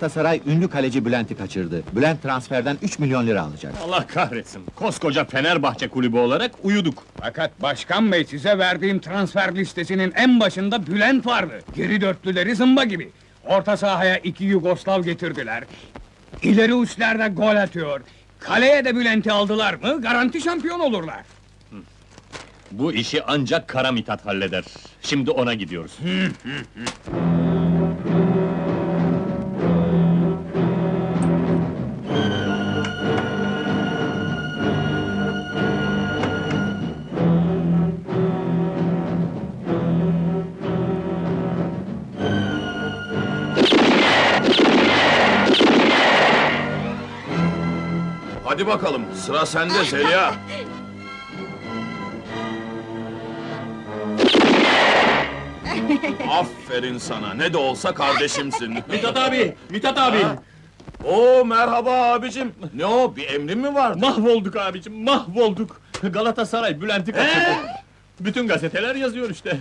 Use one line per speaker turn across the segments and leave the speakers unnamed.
Galatasaray ünlü kaleci Bülent'i kaçırdı. Bülent transferden 3 milyon lira alacak.
Allah kahretsin. Koskoca Fenerbahçe kulübü olarak uyuduk.
Fakat başkan bey size verdiğim transfer listesinin en başında Bülent vardı. Geri dörtlüleri zımba gibi. Orta sahaya iki Yugoslav getirdiler. İleri uçlarda gol atıyor. Kaleye de Bülent'i aldılar mı garanti şampiyon olurlar.
Bu işi ancak Kara Mithat halleder. Şimdi ona gidiyoruz.
Hadi bakalım, sıra sende Zeliha. Aferin sana, ne de olsa kardeşimsin.
Mithat abi! Mithat abi!
Oo merhaba abicim. Ne o, bir emrin mi vardı?
Mahvolduk abicim, mahvolduk! Galatasaray Bülent'i kaçırdı. Bütün gazeteler yazıyor işte.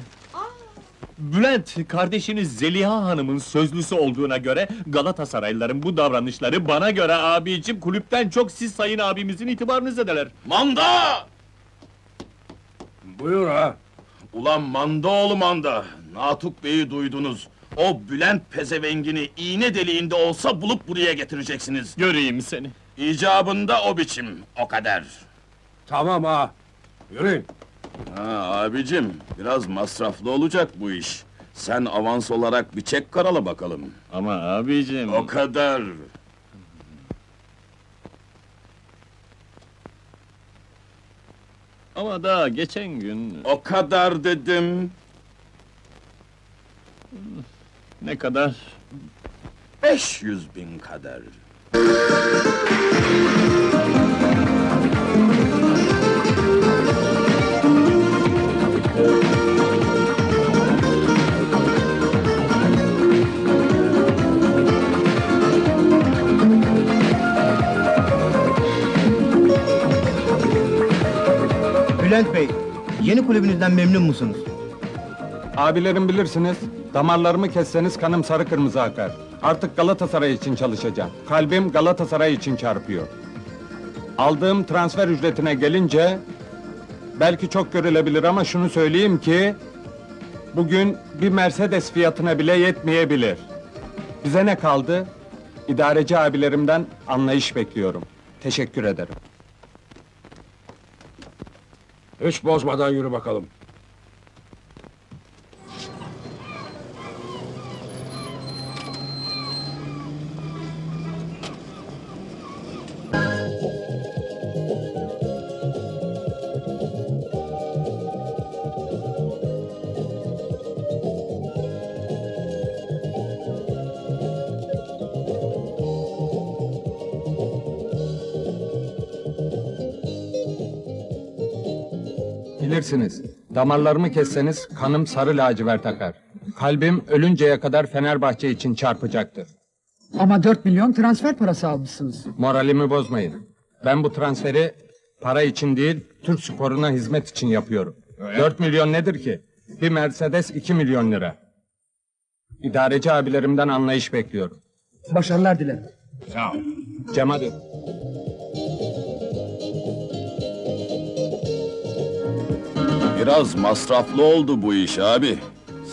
Bülent, kardeşiniz Zeliha Hanım'ın sözlüsü olduğuna göre Galatasaraylıların bu davranışları bana göre abicim kulüpten çok siz sayın abimizin itibarını zedeler.
Manda!
Buyur ha.
Ulan Mandaoğlu Manda, Natuk Bey'i duydunuz. O Bülent pezevengini iğne deliğinde olsa bulup buraya getireceksiniz.
Göreyim seni.
İcabında o biçim, o kadar.
Tamam ha. Yürüyün.
Ha abicim, biraz masraflı olacak bu iş. Sen avans olarak bir çek karala bakalım.
Ama abicim...
O kadar.
Ama daha geçen gün...
O kadar dedim.
Ne kadar?
500 bin kadar.
Bülent Bey, yeni kulübünüzden memnun musunuz?
Abilerim bilirsiniz, damarlarımı kesseniz kanım sarı kırmızı akar. Artık Galatasaray için çalışacağım. Kalbim Galatasaray için çarpıyor. Aldığım transfer ücretine gelince... Belki çok görülebilir ama şunu söyleyeyim ki... Bugün bir Mercedes fiyatına bile yetmeyebilir. Bize ne kaldı? İdareci abilerimden anlayış bekliyorum. Teşekkür ederim.
Hiç bozmadan yürü bakalım.
Bilirsiniz, damarlarımı kesseniz kanım sarı lacivert akar. Kalbim ölünceye kadar Fenerbahçe için çarpacaktır.
Ama 4 milyon transfer parası almışsınız.
Moralimi bozmayın. Ben bu transferi para için değil, Türk sporuna hizmet için yapıyorum. 4 milyon nedir ki? Bir Mercedes 2 milyon lira. İdareci abilerimden anlayış bekliyorum.
Başarılar dilerim.
Cem hadi.
Biraz masraflı oldu bu iş abi.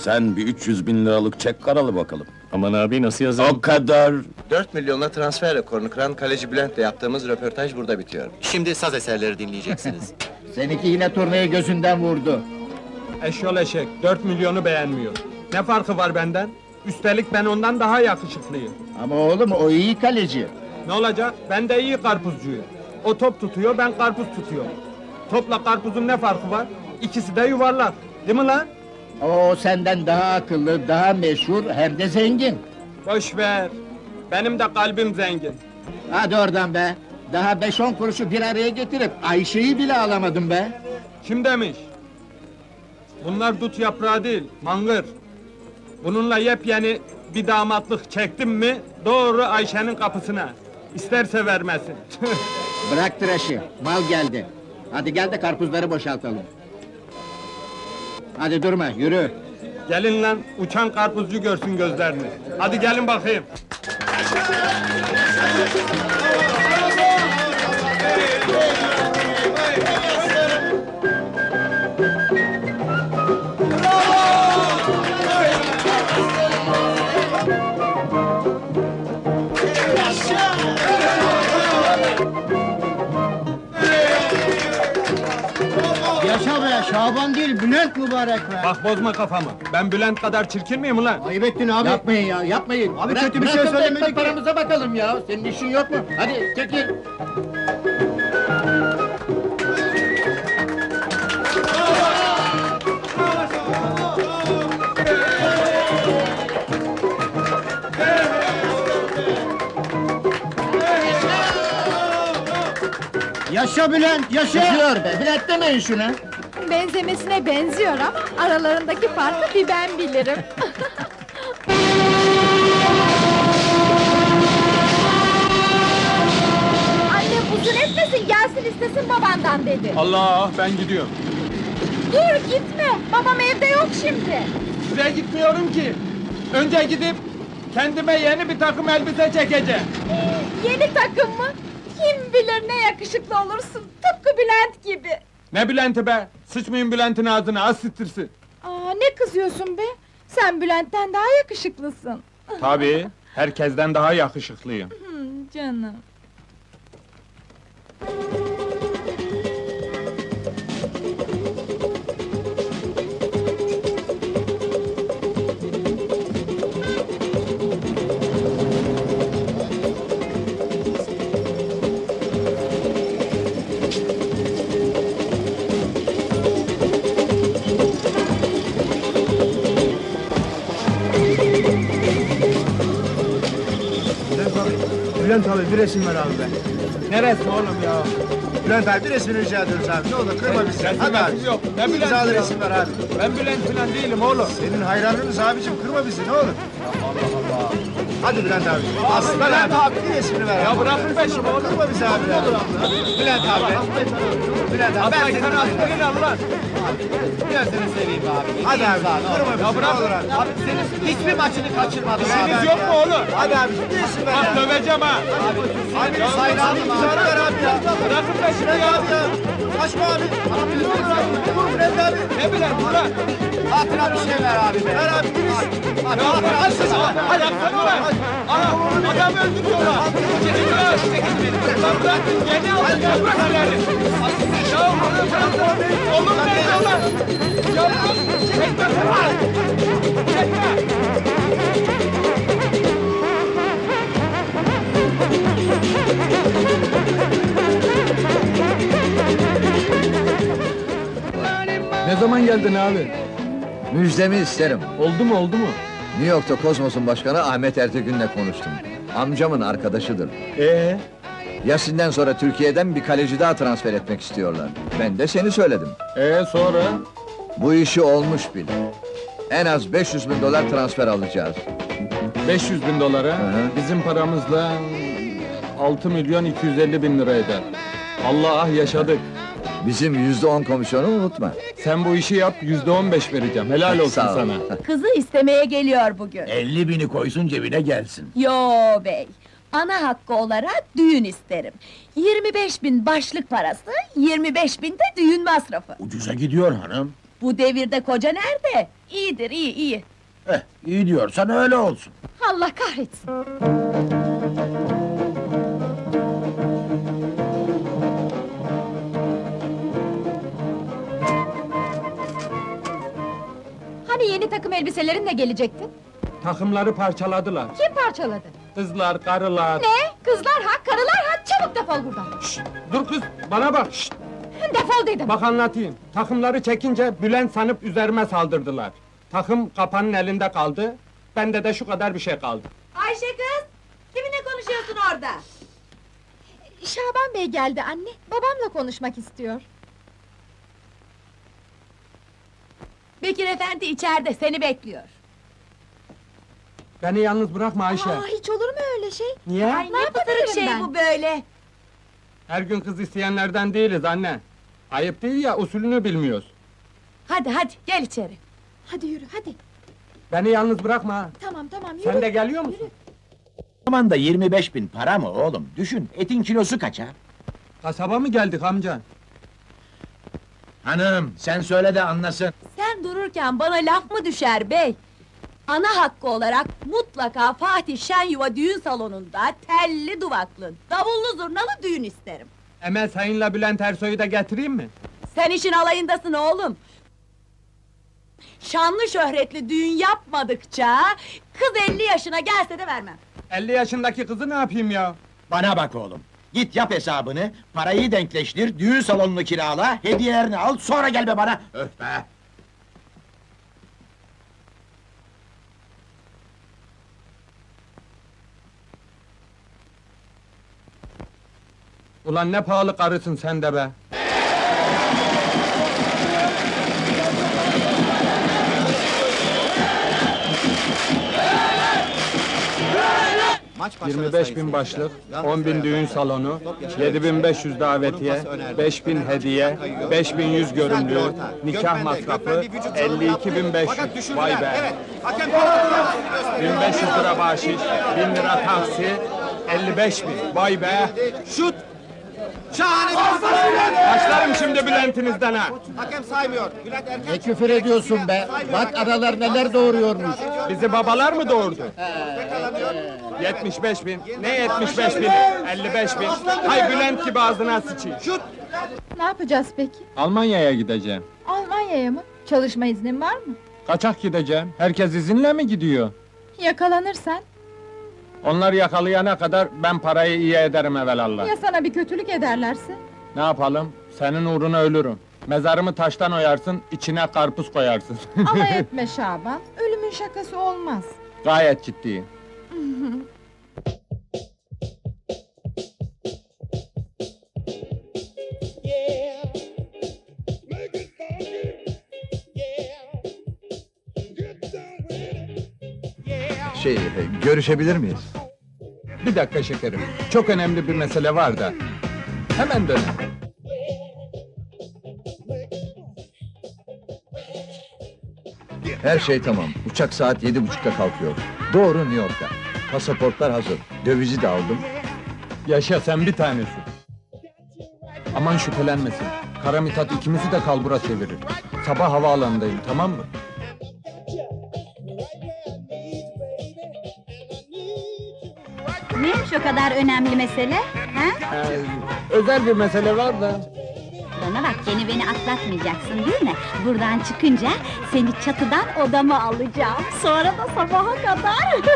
Sen bir 300 bin liralık çek karalı bakalım.
Aman abi nasıl yazalım?
O kadar.
4 milyonla transfer rekorunu kıran kaleci Bülent'le yaptığımız röportaj burada bitiyor. Şimdi saz eserleri dinleyeceksiniz.
Seninki yine turnayı gözünden vurdu.
Eşyol eşek, 4 milyonu beğenmiyor. Ne farkı var benden? Üstelik ben ondan daha yakışıklıyım.
Ama oğlum o iyi kaleci.
Ne olacak? Ben de iyi karpuzcuyum. O top tutuyor, ben karpuz tutuyorum. Topla karpuzun ne farkı var? İkisi de yuvarlak. Değil mi lan?
O senden daha akıllı, daha meşhur hem de zengin.
Boş ver. Benim de kalbim zengin.
Hadi oradan be. Daha 5-10 kuruşu bir araya getirip Ayşe'yi bile alamadım be.
Kim demiş? Bunlar dut yaprağı değil, mangır. Bununla yepyeni bir damatlık çektim mi, doğru Ayşe'nin kapısına. İsterse vermesin.
Bırak tıraşı, mal geldi. Hadi gel de karpuzları boşaltalım. Hadi durma, yürü.
gelin lan, uçan karpuzcu görsün gözlerini. Hadi gelin bakayım.
Yaşa be Şaban değil Bülent mübarek be.
Bak bozma kafamı. Ben Bülent kadar çirkin miyim ulan?
Ayıp ettin abi. Yapmayın ya yapmayın. Abi kötü bir şey söylemedik. paramıza bakalım ya. Senin işin yok mu? Hadi çekil. Yaşa Bülent, yaşa! Yaşıyor be, Bülent demeyin şuna.
Benzemesine benziyor ama aralarındaki farkı bir ben bilirim. Anne uzun etmesin gelsin istesin babandan dedi.
Allah ben gidiyorum.
Dur gitme babam evde yok şimdi.
Size gitmiyorum ki. Önce gidip kendime yeni bir takım elbise çekeceğim.
Yeni takım mı? Kim bilir ne yakışıklı olursun tıpkı Bülent gibi.
Ne Bülent'i be? Sıçmayın Bülent'in ağzına, az sıtırsın.
Aa ne kızıyorsun be? Sen Bülent'ten daha yakışıklısın.
Tabii, herkesten daha yakışıklıyım.
Canım.
Bülent abi bir resim ver abi be.
Neresi oğlum ya?
Bülent abi bir resim rica ediyoruz abi. Ne olur kırma bizi. Hadi abi.
yok. Ne Bülent
İmzalı
ya?
resim ver abi.
Ben Bülent falan değilim oğlum.
Senin hayranınız abicim kırma bizi ne olur. Allah Allah. Hadi Bülent abi. Aslan Bülent abi bir resmini ver.
Ya
abi.
bırakın peşimi oğlum.
Kırma bizi abi. Ne olur Bülent abi. Bülent abi ben seni
sen aspirin al lan.
Gözünü seveyim abi. Hadi abi. Kırma bizi.
Ya bırak.
Ne olur abi. Abi senin hiçbir maçını kaçırmadım.
İşiniz yok mu oğlum?
Hadi abi bir resim ver
Bak döveceğim ha.
Abi hayranım imzanı ver abi ya.
Bırakın peşimi Ya.
abi ya. Kaçma abi. Abi ne olur abi. Ne olur Bülent abi.
Ne Bülent ulan?
Hatıra bir şey ver abi be. Ver abi hatıra bir şey ver.
Hadi yapsana ulan. Ana adam öldürüyorlar. Çekil lan. Lan bırak. Yeni alın ya bırak ileri. Ya bırak. Oğlum nerede lan? Ya bırak. Çekme. Çekme. Ne zaman geldin abi?
Müjdemi isterim.
Oldu mu oldu mu?
New York'ta Kozmos'un başkanı Ahmet Ertegün'le konuştum. Amcamın arkadaşıdır.
Ee,
Yasin'den sonra Türkiye'den bir kaleci daha transfer etmek istiyorlar. Ben de seni söyledim.
ee sonra?
Bu işi olmuş bil. En az 500 bin dolar transfer alacağız.
500 bin dolara,
Hı hı.
bizim paramızla 6 milyon 250 bin lira eder. Allah yaşadık.
Bizim yüzde on komisyonu unutma.
Sen bu işi yap, yüzde on beş vereceğim. Helal olsun
Sağ ol.
sana.
Kızı istemeye geliyor bugün.
50 bini koysun cebine gelsin.
Yo bey, ana hakkı olarak düğün isterim. 25 bin başlık parası, 25 bin de düğün masrafı.
Ucuza gidiyor hanım.
Bu devirde koca nerede? İyidir, iyi, iyi.
Eh, iyi diyorsan öyle olsun.
Allah kahretsin. Yeni takım elbiselerinle gelecektin?
Takımları parçaladılar.
Kim parçaladı?
Kızlar, karılar.
Ne? Kızlar ha, karılar ha, çabuk defol buradan!
Dur kız, bana bak. Şşt,
Defol dedim!
bak anlatayım. Takımları çekince Bülent sanıp üzerime saldırdılar. Takım kapanın elinde kaldı. Bende de şu kadar bir şey kaldı.
Ayşe kız! Kiminle konuşuyorsun orada? Şaban Bey geldi anne, babamla konuşmak istiyor. Bekir efendi içeride, seni bekliyor.
Beni yalnız bırakma Ayşe.
Aa, hiç olur mu öyle şey?
Niye?
Ay, ne pısırık şey bu böyle?
Her gün kız isteyenlerden değiliz anne. Ayıp değil ya, usulünü bilmiyoruz.
Hadi hadi, gel içeri. Hadi yürü, hadi.
Beni yalnız bırakma.
Tamam tamam, yürü.
Sen de geliyor musun?
zaman da 25 bin para mı oğlum? Düşün, etin kilosu kaça?
Kasaba mı geldik amca?
Hanım, sen söyle de anlasın.
Sen dururken bana laf mı düşer bey? Ana hakkı olarak mutlaka Fatih Şenyuva düğün salonunda telli duvaklı, davullu zurnalı düğün isterim.
Emel Sayın'la Bülent Ersoy'u da getireyim mi?
Sen işin alayındasın oğlum. Şanlı şöhretli düğün yapmadıkça kız 50 yaşına gelse de vermem.
50 yaşındaki kızı ne yapayım ya?
Bana bak oğlum. Git yap hesabını, parayı denkleştir, düğün salonunu kirala, hediyelerini al, sonra gel be bana. Öf be!
Ulan ne pahalı karısın sen de be. 25
sayın
bin başlık,
Galatasaray
10 bin düğün salonu,
Top yaşında
7500 davetiye, 5000 hediye, 5100 görümlü, nikah masrafı, 52500. Vay be! 1500 lira bahşiş, 1000 lira taksi, 55 bin. Vay be!
Şut! Şahane
Başlarım şimdi Bülent'inizden ha!
Hakem saymıyor. Bülent Erken
Ne küfür ediyorsun be? Bak aralar neler doğuruyormuş.
Bizi babalar mı doğurdu? 75 bin. Ne 75 bin? 55 bin. Hay Bülent gibi ağzına sıçayım.
Ne yapacağız peki?
Almanya'ya gideceğim.
Almanya'ya mı? Çalışma iznin var mı?
Kaçak gideceğim. Herkes izinle mi gidiyor?
Yakalanırsan,
Onlar yakalayana kadar ben parayı iyi ederim evelallah.
ya sana bir kötülük ederlerse?
Ne yapalım? Senin uğruna ölürüm. Mezarımı taştan oyarsın, içine karpuz koyarsın.
Alay etme Şaban, ölümün şakası olmaz.
Gayet ciddiyim.
Şey, e, görüşebilir miyiz?
Bir dakika şekerim. Çok önemli bir mesele var da. Hemen dön.
Her şey tamam. Uçak saat yedi buçukta kalkıyor. Doğru New York'a. Pasaportlar hazır. Dövizi de aldım.
Yaşa sen bir tanesi. Aman şüphelenmesin. Kara Mithat ikimizi de kalbura çevirir. Sabah havaalanındayım, tamam mı?
Neymiş o kadar önemli mesele? Ha?
Ee, özel bir mesele var da.
Bana bak yeni beni atlatmayacaksın değil mi? Buradan çıkınca seni çatıdan odama alacağım. Sonra da sabaha kadar.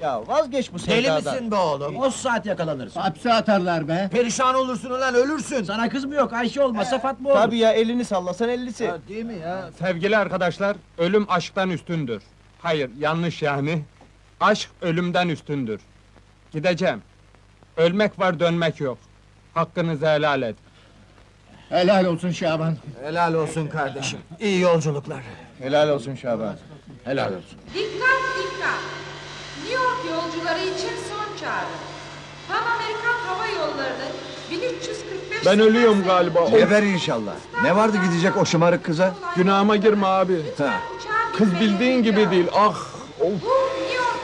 Ya vazgeç bu sevdadan. Deli misin be oğlum? O saat yakalanırsın. Hapse atarlar be. Perişan olursun ulan ölürsün. Sana kız mı yok? Ayşe olmasa Fatma olur. Tabii ya elini sallasan ellisi. değil mi ya?
Sevgili arkadaşlar, ölüm aşktan üstündür. Hayır, yanlış yani. Aşk ölümden üstündür. Gideceğim. Ölmek var, dönmek yok. Hakkınızı helal et.
Helal olsun Şaban. Helal olsun kardeşim. İyi yolculuklar. Helal olsun Şaban. Helal olsun.
Dikkat dikkat! New York yolcuları için son çağrı. Pan Amerikan Hava Yolları'nın 1345...
Ben ölüyorum galiba.
Geber inşallah. Ne vardı gidecek o şımarık kıza?
günahıma girme abi.
Ha.
Kız bildiğin gibi değil. Ah! Of.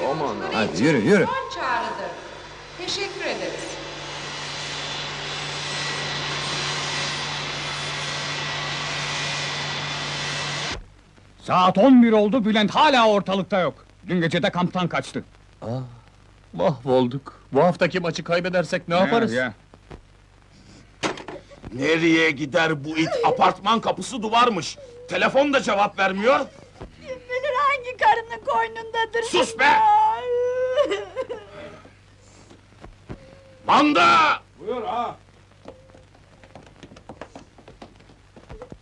Yolcuları
Hadi yürü, yürü.
son çağrıdır. Teşekkür ederiz.
Saat 11 oldu, Bülent hala ortalıkta yok. Dün gece de kamptan kaçtı.
Mahvolduk. Bu haftaki maçı kaybedersek ne yaparız?
Ya,
Nereye gider bu it? Apartman kapısı duvarmış. Telefon da cevap vermiyor.
Kim bilir hangi karının koynundadır.
Sus be! Manda!
Buyur ha.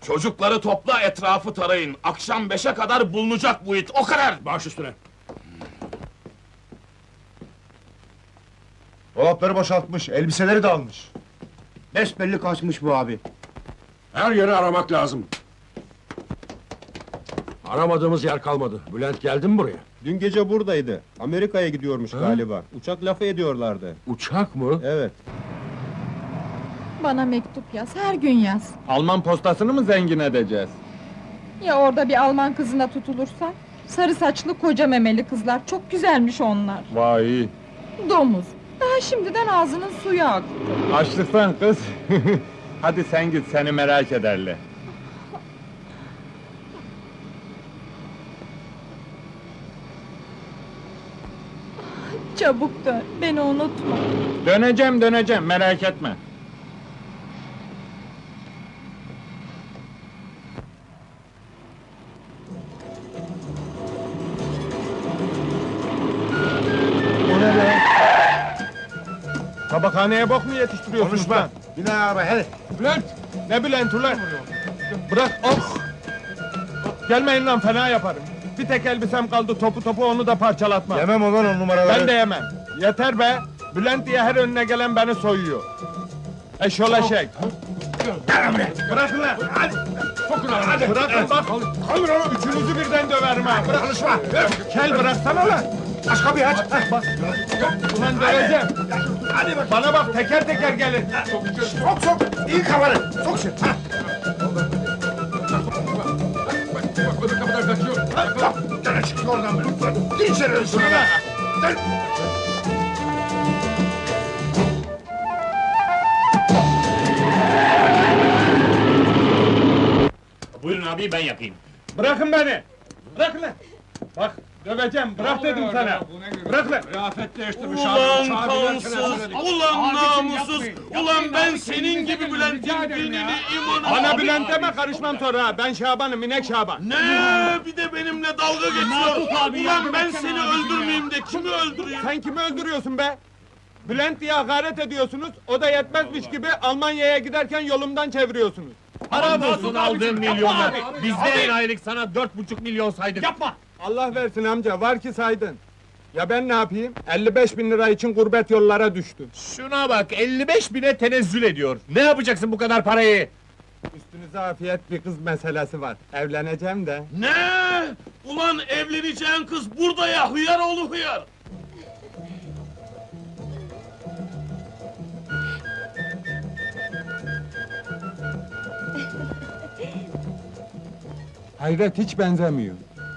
Çocukları topla etrafı tarayın. Akşam beşe kadar bulunacak bu it. O kadar.
Baş üstüne.
Dolapları boşaltmış, elbiseleri de almış. Besbelli kaçmış bu abi.
Her yeri aramak lazım. Aramadığımız yer kalmadı. Bülent geldi mi buraya?
Dün gece buradaydı. Amerika'ya gidiyormuş galiba. Uçak lafı ediyorlardı.
Uçak mı?
Evet.
Bana mektup yaz, her gün yaz.
Alman postasını mı zengin edeceğiz?
Ya orada bir Alman kızına tutulursan? Sarı saçlı koca memeli kızlar, çok güzelmiş onlar.
Vay!
Domuz. Daha şimdiden ağzının suyu aktı.
Açlıktan kız. Hadi sen git, seni merak ederler.
Çabuk dön, beni unutma.
Döneceğim, döneceğim, merak etme. O ne be? Tabakhaneye bok mu yetiştiriyorsun Konuşma.
Bin araba hadi.
Bülent! Ne Bülent ulan? Bırak, of! Gelmeyin lan, fena yaparım. Bir tek elbisem kaldı, topu topu onu da parçalatma.
Yemem ulan o numaraları.
Ben de yemem. Yeter be! Bülent diye her önüne gelen beni soyuyor. Eşol eşek! Bırakın lan! Hadi! Sokun lan hadi! Bırakın bak! Kaldır onu! Üçünüzü birden döverim ha! Bırak alışma! Kel bıraksana lan!
Aç kapıyı aç. Heh, bak.
Ulan döveceğim!
Hadi bak.
Bana bak teker teker gelin!
Sok sok. İyi kafanı. Sok şimdi. Ha. Gene çıktı oradan be. Gir içeri ölsün be. Dön.
Buyurun abi ben yapayım.
Bırakın beni! Bırakın lan! Bak döveceğim, bırak dedim sana! Bırak lan!
Ulan kansız, ulan namussuz, ulan ben senin gibi Bülent'in dinini, imanını...
Bana Bülent deme karışmam sonra ha! Ben Şaban'ım, inek Şaban!
Ne? Bir de benimle dalga geçiyor. Ulan ben seni öldürmeyeyim de kimi öldüreyim?
Sen kimi öldürüyorsun be? Bülent diye hakaret ediyorsunuz, o da yetmezmiş gibi Almanya'ya giderken yolumdan çeviriyorsunuz.
Haram olsun aldığın milyonlar.
abi.
Biz de enayilik sana dört buçuk milyon saydık. Yapma!
Allah versin amca, var ki saydın. Ya ben ne yapayım? 55 bin lira için gurbet yollara düştüm.
Şuna bak 55 bine tenezzül ediyor. Ne yapacaksın bu kadar parayı?
Üstünüze afiyet bir kız meselesi var. Evleneceğim de.
Ne? Ulan evleneceğin kız burada ya, hıyar oğlu hıyar.
Hayret hiç benzemiyor.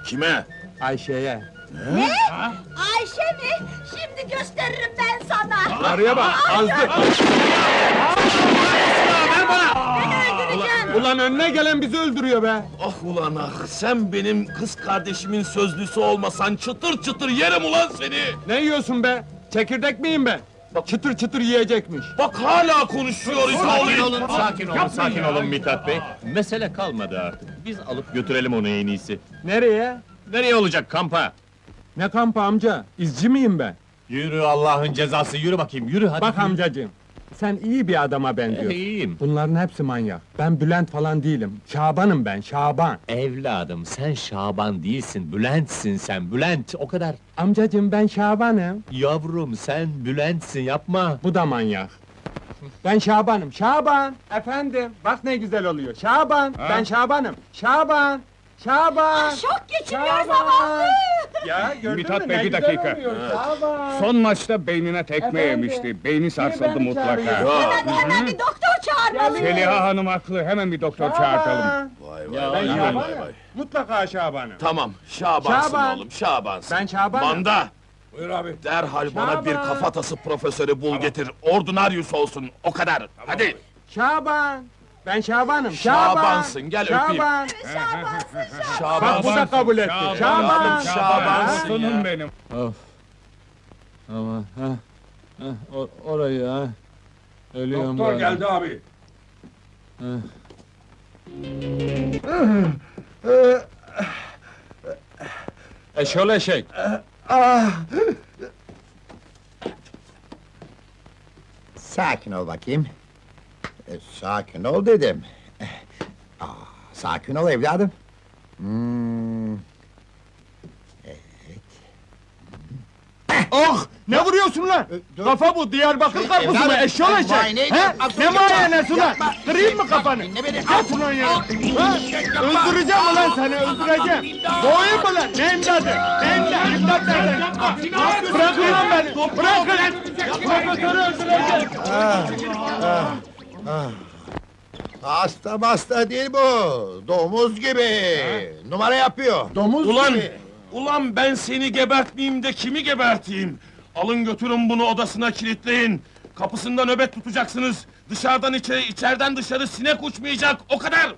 Kime?
Ayşe'ye.
Ayşe mi? Şimdi gösteririm ben sana!
Araya bak, azdı.
Beni öldüreceksin!
Ulan önüne gelen bizi öldürüyor be.
Ah ulan ah, sen benim kız kardeşimin sözlüsü olmasan çıtır çıtır yerim ulan seni!
Ne yiyorsun be? Çekirdek miyim ben? Çıtır çıtır yiyecekmiş.
Bak hala konuşuyor
Sakin olun, sakin olun, sakin olun Mithat Bey. Mesele kalmadı artık. Biz alıp götürelim onu en iyisi.
Nereye?
Nereye olacak kampa?
Ne kampı amca? İzci miyim ben?
Yürü Allah'ın cezası, yürü bakayım, yürü hadi.
Bak amcacığım, sen iyi bir adama
Eh,
benziyorsun.
iyiyim.
Bunların hepsi manyak. Ben Bülent falan değilim. Şaban'ım ben, Şaban.
Evladım, sen Şaban değilsin, Bülent'sin sen, Bülent, o kadar.
Amcacığım ben Şaban'ım.
Yavrum, sen Bülent'sin, yapma.
Bu da manyak. Ben Şaban'ım. Şaban! Efendim, bak ne güzel oluyor. Şaban! Ben Şaban'ım. Şaban! Şaban!
Şok geçiriyor zavallı!
Ya gördün
Mithat
mü
Bey,
ne
bir
güzel
dakika.
oluyor. Şaban!
Son maçta beynine tekme
Efendim?
yemişti. Beyni sarsıldı
beni
mutlaka.
Hemen, hemen bir doktor çağırmalıyım!
Zeliha Hanım haklı, hemen bir doktor çağırtalım.
Şaban!
Vay
Ben
vay vay
Şaban'ım.
vay vay.
Mutlaka Şaban'ım.
Tamam, Şabansın
Şaban.
oğlum, Şabansın.
Ben Şaban'ım.
Manda! Buyur abi. Derhal bana bir
Şaban.
kafatası profesörü bul getir. Ordinaryus olsun, o kadar. Hadi!
Şaban! Ben Şaban'ım. Şaban!
Şabansın, gel öpeyim.
Şaban!
Şaban.
Bak bu da kabul etti. Şaban!
Şabansın
Aslanım
ya.
benim.
Ama ha, ha o- orayı ha. Ölüyorum
Doktor
böyle.
geldi abi.
Eşol eşek.
Sakin ol bakayım. E, sakin ol dedim. Eh, Aa, sakin ol evladım. Hmm.
Oh! Ne vuruyorsun lan?
dur.
Kafa bu, Diyarbakır karpuzu mu?
evladım, muayene edeceğim. Bak, dur,
Ne
yapma.
muayenesi lan?
Yapma.
Kırayım mı kafanı?
Dinle beni.
At ulan ya! Ha? Öldüreceğim ulan seni, öldüreceğim! Boğayım mı lan? Ne imdadı? Ne imdadı? İmdat nereden? Bırakın lan beni! Bırakın! Profesörü öldüreceğim!
Hasta hasta değil bu. Domuz gibi. Numara yapıyor. Domuz
Ulan,
gibi.
ulan ben seni gebertmeyeyim de kimi geberteyim? Alın götürün bunu odasına kilitleyin. Kapısında nöbet tutacaksınız. Dışarıdan içeri, içeriden dışarı sinek uçmayacak, o kadar!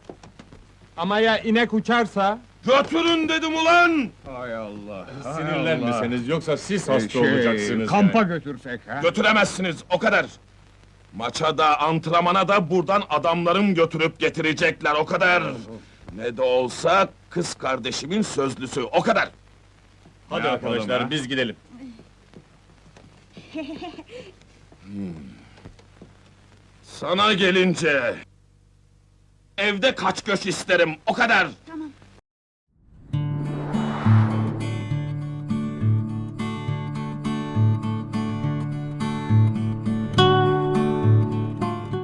Ama ya inek uçarsa?
Götürün dedim ulan!
Hay Allah.
Sinirlenmeseniz yoksa siz hasta
Şey,
olacaksınız.
kampa
yani.
götürsek ha?
Götüremezsiniz, o kadar! Maça da, antrenmana da buradan adamlarım götürüp getirecekler, o kadar! Ne de olsa kız kardeşimin sözlüsü, o kadar!
Hadi
yapalım
arkadaşlar
ha?
biz gidelim.
Sana gelince... Evde kaç göç isterim, o kadar!